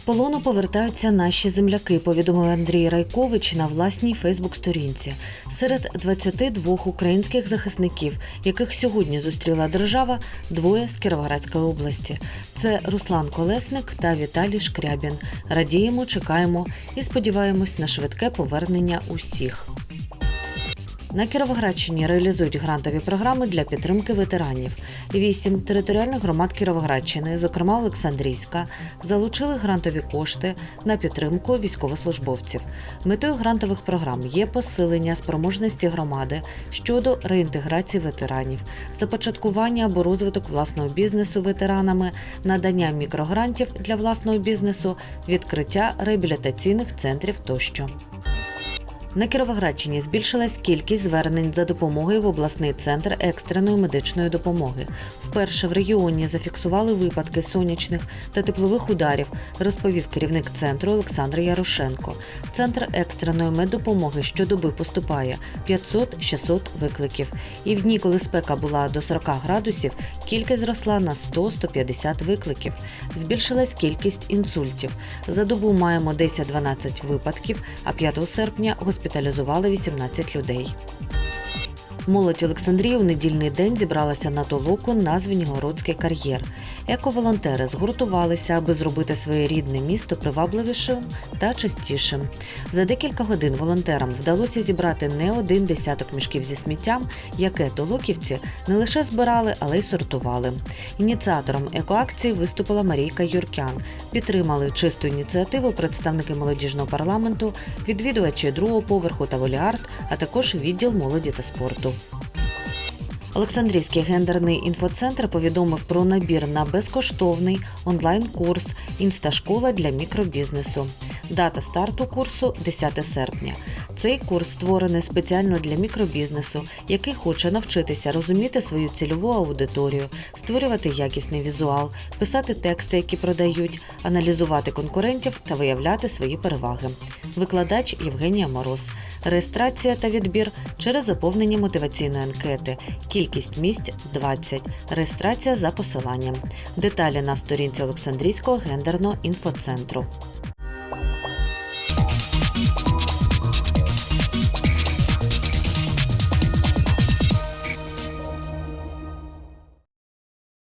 полону повертаються наші земляки, повідомив Андрій Райкович на власній Фейсбук-сторінці. Серед 22 українських захисників, яких сьогодні зустріла держава, двоє з Кіровоградської області. Це Руслан Колесник та Віталій Шкрябін. Радіємо, чекаємо і сподіваємось на швидке повернення усіх. На Кіровоградщині реалізують грантові програми для підтримки ветеранів. Вісім територіальних громад Кіровоградщини, зокрема Олександрійська, залучили грантові кошти на підтримку військовослужбовців. Метою грантових програм є посилення спроможності громади щодо реінтеграції ветеранів, започаткування або розвиток власного бізнесу ветеранами, надання мікрогрантів для власного бізнесу, відкриття реабілітаційних центрів тощо. На Кіровоградщині збільшилась кількість звернень за допомогою в обласний центр екстреної медичної допомоги. Вперше в регіоні зафіксували випадки сонячних та теплових ударів, розповів керівник центру Олександр Ярошенко. Центр екстреної меддопомоги щодоби поступає 500-600 викликів. І в дні, коли спека була до 40 градусів, кількість зросла на 100-150 викликів. Збільшилась кількість інсультів. За добу маємо 10-12 випадків, а 5 серпня госпіталізували 18 людей. Молодь Олександрії у недільний день зібралася на толоку на Звенігородський кар'єр. Ековолонтери згуртувалися, аби зробити своє рідне місто привабливішим та чистішим. За декілька годин волонтерам вдалося зібрати не один десяток мішків зі сміттям, яке толоківці не лише збирали, але й сортували. Ініціатором екоакції виступила Марійка Юркян. Підтримали чисту ініціативу представники молодіжного парламенту, відвідувачі другого поверху та воліарт, а також відділ молоді та спорту. Олександрійський гендерний інфоцентр повідомив про набір на безкоштовний онлайн-курс Інсташкола для мікробізнесу. Дата старту курсу 10 серпня. Цей курс створений спеціально для мікробізнесу, який хоче навчитися розуміти свою цільову аудиторію, створювати якісний візуал, писати тексти, які продають, аналізувати конкурентів та виявляти свої переваги. Викладач Євгенія Мороз. Реєстрація та відбір через заповнення мотиваційної анкети. Кількість місць 20. Реєстрація за посиланням. Деталі на сторінці Олександрійського гендерного інфоцентру.